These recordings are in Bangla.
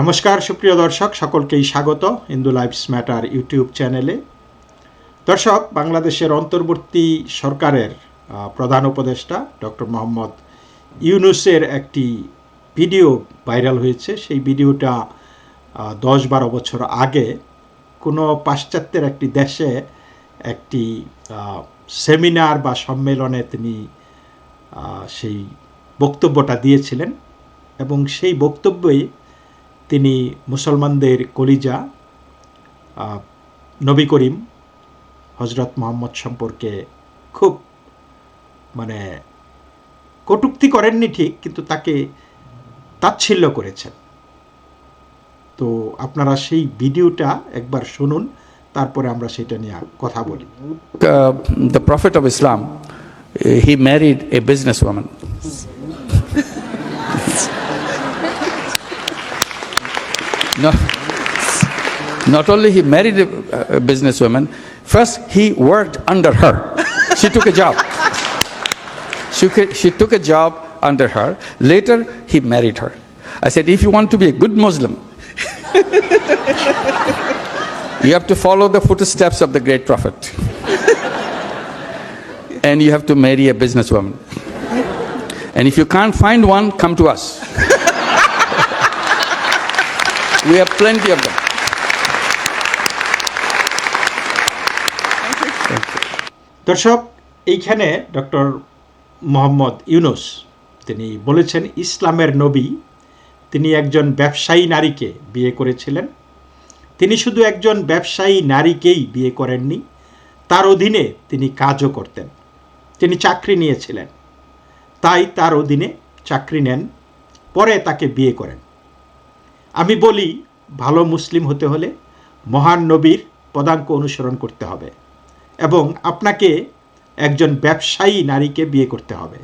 নমস্কার, সুপ্রিয় দর্শক, সকলকেই স্বাগত হিন্দু লাইফস ম্যাটার ইউটিউব চ্যানেলে। দর্শক, বাংলাদেশের অন্তর্বর্তী সরকারের প্রধান উপদেষ্টা ডক্টর মোহাম্মদ ইউনুসের একটি ভিডিও ভাইরাল হয়েছে। সেই ভিডিওটা দশ বারো বছর আগে কোনো পাশ্চাত্যের একটি দেশে একটি সেমিনার বা সম্মেলনে তিনি সেই বক্তব্যটা দিয়েছিলেন এবং সেই বক্তব্যই তিনি মুসলমানদের কলিজা নবী করিম হজরত মোহাম্মদ সম্পর্কে খুব মানে কটূক্তি করেননি ঠিক কিন্তু তাকে তাচ্ছিল্য করেছেন। তো আপনারা সেই ভিডিওটা একবার শুনুন তারপরে আমরা সেটা নিয়ে কথা বলি। The the of Islam he uh, a business a businesswoman. no, not only he married a, a businesswoman, first he worked under her. She took a job. She, she took a job under her. Later, he married her. I said, if you want to be a good Muslim, you have to follow the footsteps of the great prophet. and you have to marry a businesswoman. And if you can't find one, come to us. We have plenty of them. দর্শক, এইখানে ডক্টর মোহাম্মদ ইউনুস, তিনি বলেছেন, ইসলামের নবী, তিনি একজন ব্যবসায়ী নারীকে বিয়ে করেছিলেন। তিনি শুধু একজন ব্যবসায়ী নারীকেই বিয়ে করেননি, তার অধীনে তিনি কাজও করতেন। তিনি চাকরি নিয়েছিলেন। তাই তার অধীনে চাকরি নেন, পরে তাকে বিয়ে করেন। আমি বলি, ভালো মুসলিম হতে হলে মহান নবীর পদাঙ্ক অনুসরণ করতে হবে এবং আপনাকে একজন ব্যবসায়ী নারীকে বিয়ে করতে হবে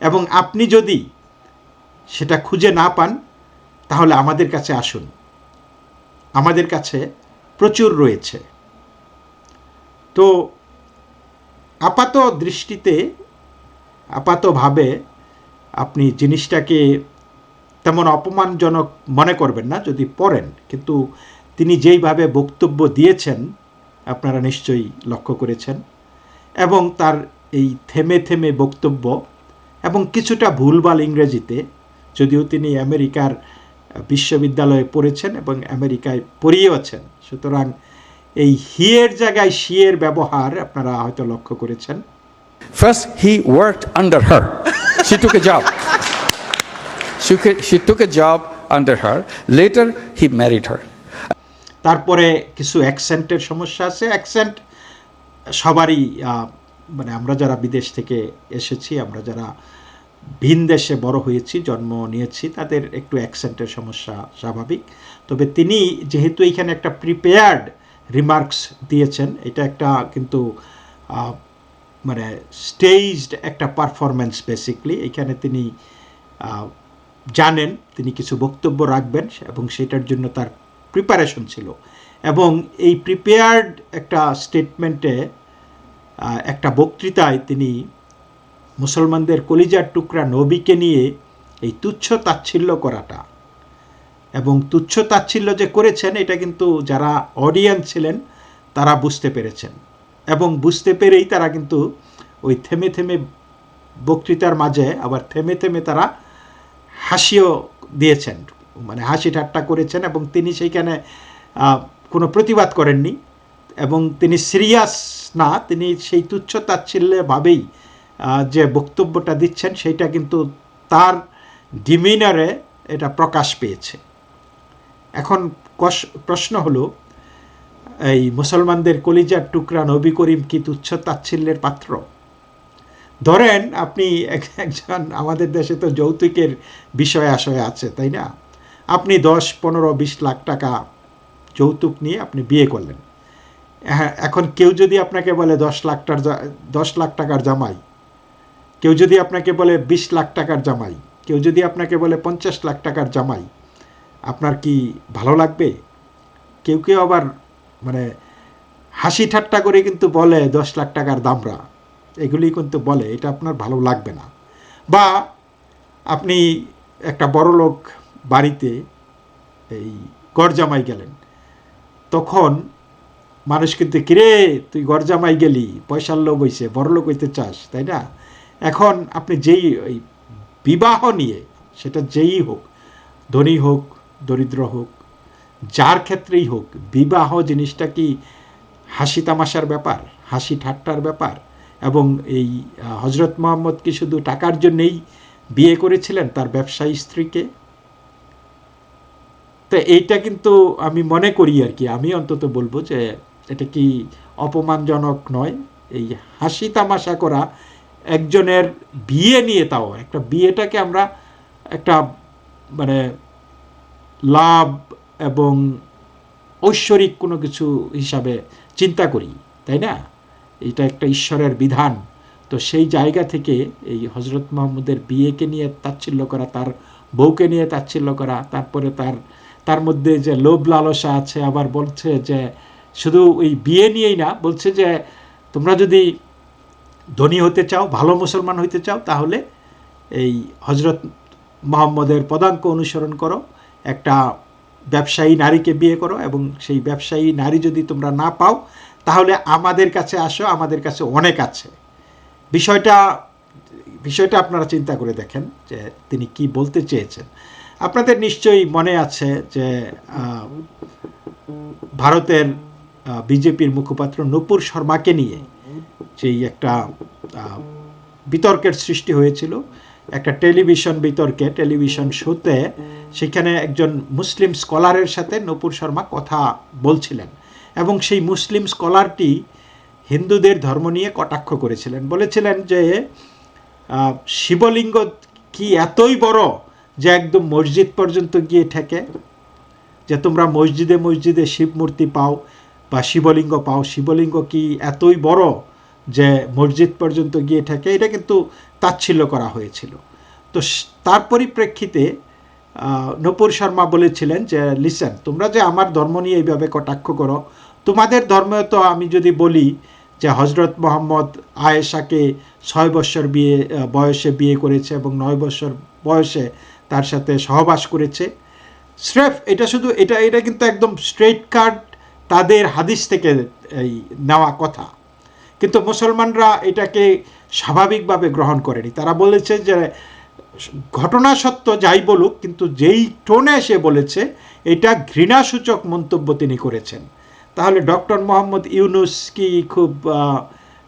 এবং আপনি যদি সেটা খুঁজে না পান, তাহলে আমাদের কাছে আসুন। আমাদের কাছে প্রচুর রয়েছে। তো আপাত দৃষ্টিতে, আপাতভাবে আপনি জিনিসটাকে তেমন অপমানজনক মনে করবেন না যদি পড়েন কিন্তু তিনি যেইভাবে বক্তব্য দিয়েছেন আপনারা নিশ্চয়ই লক্ষ্য করেছেন এবং তার এই থেমে থেমে বক্তব্য এবং কিছুটা ভুলভাল ইংরেজিতে যদিও তিনি আমেরিকার বিশ্ববিদ্যালয়ে পড়েছেন এবং আমেরিকায় পড়িয়েওছেন সুতরাং এই হিয়ের জায়গায় শিয়ের ব্যবহার আপনারা হয়তো লক্ষ্য করেছেন First, he worked under her. She took. She, she took a job under her. Later, he married her. তারপরে কিছু অ্যাকসেন্টের সমস্যা আছে অ্যাকসেন্ট সবারই মানে আমরা যারা বিদেশ থেকে এসেছি আমরা যারা ভিন দেশে বড় হয়েছি জন্ম নিয়েছি তাদের একটু অ্যাকসেন্টের সমস্যা স্বাভাবিক তবে তিনি যেহেতু এইখানে একটা প্রিপেয়ার্ড রিমার্কস দিয়েছেন এটা একটা কিন্তু মানে স্টেজড একটা পারফরমেন্স বেসিকলি এখানে তিনি জানেন, তিনি কিছু বক্তব্য রাখবেন এবং সেটার জন্য তার প্রিপারেশন ছিল। এবং এই প্রিপেয়ার্ড একটা স্টেটমেন্টে একটা বক্তৃতায় তিনি মুসলমানদের কলিজার টুকরা নবীকে নিয়ে এই তুচ্ছ তাচ্ছিল্য করাটা। এবং তুচ্ছ তাচ্ছিল্য যে করেছেন, এটা কিন্তু যারা অডিয়েন্স ছিলেন, তারা বুঝতে পেরেছেন। এবং বুঝতে পেরেই তারা কিন্তু ওই থেমে থেমে বক্তৃতার মাঝে আবার থেমে থেমে তারা হাসিও দিয়েছেন মানে হাসি ঠাট্টা করেছেন এবং তিনি সেইখানে কোনো প্রতিবাদ করেননি এবং তিনি সিরিয়াস না, তিনি সেই তুচ্ছ তাচ্ছিল্যভাবেই যে বক্তব্যটা দিচ্ছেন সেইটা কিন্তু তার ডিমিনারে এটা প্রকাশ পেয়েছে। এখন প্রশ্ন হলো, এই মুসলমানদের কলিজার টুকরা নবী করিম কি তুচ্ছ তাচ্ছিল্যের পাত্র? ধরেন আপনি এক- একজন আমাদের দেশে তো যৌতুকের বিষয় আশয় আছে, তাই না? আপনি দশ, পনেরো, বিশ লাখ টাকা যৌতুক নিয়ে আপনি বিয়ে করলেন। হ্যাঁ এখন কেউ যদি আপনাকে বলে দশ লাখটার জা- দশ লাখ টাকার জামাই, কেউ যদি আপনাকে বলে বিশ লাখ টাকার জামাই, কেউ যদি আপনাকে বলে পঞ্চাশ লাখ টাকার জামাই, আপনার কি ভালো লাগবে? কেউ কেউ আবার মানে হাসি ঠাট্টা করে কিন্তু বলে দশ লাখ টাকার দামরা। এগুলি কিন্তু বলে, এটা আপনার ভালো লাগবে না। বা আপনি একটা বড় লোক বাড়িতে এই গরজামাই গেলেন, তখন মানুষ কিন্তু, কিরে, তুই গরজামাই গেলি, পয়সার লোক হইছে, বড় লোক হইতে চাস তাই না? এখন আপনি যেই ওই বিবাহ নিয়ে, সেটা যেই হোক, ধনী হোক, দরিদ্র হোক, যার ক্ষেত্রেই হোক, বিবাহ জিনিসটা কি হাসি তামাশার ব্যাপার হাসি ঠাট্টার ব্যাপার? এবং এই হজরত মোহাম্মদ কি শুধু টাকার জন্যেই বিয়ে করেছিলেন তার ব্যবসায়ী স্ত্রীকে। তো এইটা কিন্তু আমি মনে করি আর কি, আমি অন্তত বলব যে এটা কি অপমানজনক নয়। এই হাসি তামাশা করা একজনের বিয়ে নিয়ে তাও, একটা বিয়েটাকে আমরা একটা মানে লাভ এবং ঐশ্বরিক কোনো কিছু হিসাবে চিন্তা করি, তাই না? এটা একটা ঈশ্বরের বিধান। তো সেই জায়গা থেকে এই হজরত মোহাম্মদের বিয়েকে নিয়ে তাচ্ছিল্য করা, তার বউকে নিয়ে তাচ্ছিল্য করা, তারপরে তার তার মধ্যে যে লোভ লালসা আছে, আবার বলছে যে শুধু ওই বিয়ে নিয়েই না, বলছে যে তোমরা যদি ধনী হতে চাও, ভালো মুসলমান হইতে চাও, তাহলে এই হজরত মোহাম্মদের পদাঙ্ক অনুসরণ করো। একটা ব্যবসায়ী নারীকে বিয়ে করো এবং সেই ব্যবসায়ী নারী যদি তোমরা না পাও তাহলে আমাদের কাছে আসো, আমাদের কাছে অনেক আছে। বিষয়টা বিষয়টা আপনারা চিন্তা করে দেখেন যে তিনি কি বলতে চেয়েছেন। আপনাদের নিশ্চয়ই মনে আছে যে ভারতের বিজেপির মুখপাত্র নূপুর শর্মাকে নিয়ে যেই একটা বিতর্কের সৃষ্টি হয়েছিল, একটা টেলিভিশন বিতর্কে, টেলিভিশন শোতে সেখানে একজন মুসলিম স্কলারের সাথে নূপুর শর্মা কথা বলছিলেন। এবং সেই মুসলিম স্কলারটি হিন্দুদের ধর্ম নিয়ে কটাক্ষ করেছিলেন। বলেছিলেন যে শিবলিঙ্গ কি এতই বড় যে একদম মসজিদ পর্যন্ত গিয়ে ঠেকে? যে তোমরা মসজিদে মসজিদে শিব মূর্তি পাও বা শিবলিঙ্গ পাও, শিবলিঙ্গ কি এতই বড় যে মসজিদ পর্যন্ত গিয়ে ঠেকে? এটা কিন্তু তাচ্ছিল্য করা হয়েছিল। তো তার পরিপ্রেক্ষিতে নূপুর শর্মা বলেছিলেন যে লিসেন তোমরা যে আমার ধর্ম নিয়ে এইভাবে কটাক্ষ করো, তোমাদের ধর্মে তো আমি যদি বলি যে, হজরত মোহাম্মদ আয়েশাকে ছয় বৎসর বিয়ে বয়সে বিয়ে করেছে এবং নয় বৎসর বয়সে তার সাথে সহবাস করেছে। স্রেফ, এটা শুধু, এটা এটা কিন্তু একদম স্ট্রেট কার্ড তাদের হাদিস থেকে এই নেওয়া কথা। কিন্তু মুসলমানরা এটাকে স্বাভাবিকভাবে গ্রহণ করেনি। তারা বলেছে যে ঘটনা সত্য যাই বলুক, কিন্তু যেই টোনে সে বলেছে, এটা ঘৃণাসূচক মন্তব্য তিনি করেছেন। তাহলে ডক্টর মোহাম্মদ ইউনুস কি খুব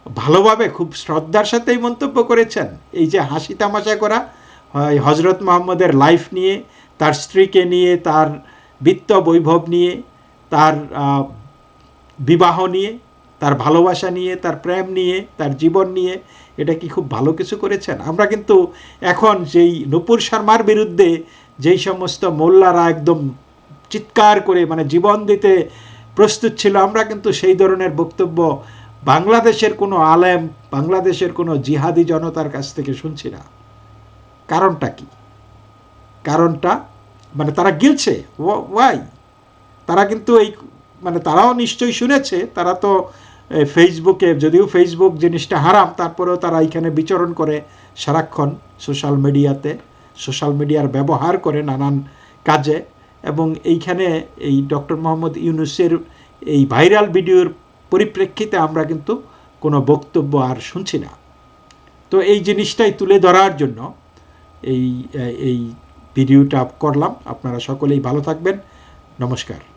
ভালোভাবে, খুব শ্রদ্ধার সাথে এই মন্তব্য করেছেন? এই যে হাসি তামাশা করা হজরত মোহাম্মদের লাইফ নিয়ে, তার স্ত্রীকে নিয়ে, তার বিত্ত বৈভব নিয়ে, তার বিবাহ নিয়ে, তার ভালোবাসা নিয়ে, তার প্রেম নিয়ে, তার জীবন নিয়ে এটা কি খুব ভালো কিছু করেছেন? আমরা কিন্তু এখন যেই নূপুর শর্মার বিরুদ্ধে যেই সমস্ত মোল্লারা একদম চিৎকার করে মানে জীবন দিতে প্রস্তুত ছিল, আমরা কিন্তু সেই ধরনের বক্তব্য বাংলাদেশের কোনো আলেম, বাংলাদেশের কোনো জিহাদি জনতার কাছ থেকে শুনছি না। কারণটা কি? কারণটা মানে তারা গিলছে। ওয়াই তারা কিন্তু এই মানে তারাও নিশ্চয়ই শুনেছে, তারা তো ফেসবুকে যদিও ফেসবুক জিনিসটা হারাম, তারপরেও তারা এখানে বিচরণ করে সারাক্ষণ সোশ্যাল মিডিয়াতে সোশ্যাল মিডিয়ার ব্যবহার করে নানান কাজে এবং এইখানে এই ডক্টর মোহাম্মদ ইউনুসের এই ভাইরাল ভিডিওর পরিপ্রেক্ষিতে আমরা কিন্তু কোনো বক্তব্য আর শুনছি না। তো এই জিনিসটাই তুলে ধরার জন্য এই এই ভিডিওটা করলাম। আপনারা সকলেই ভালো থাকবেন। নমস্কার।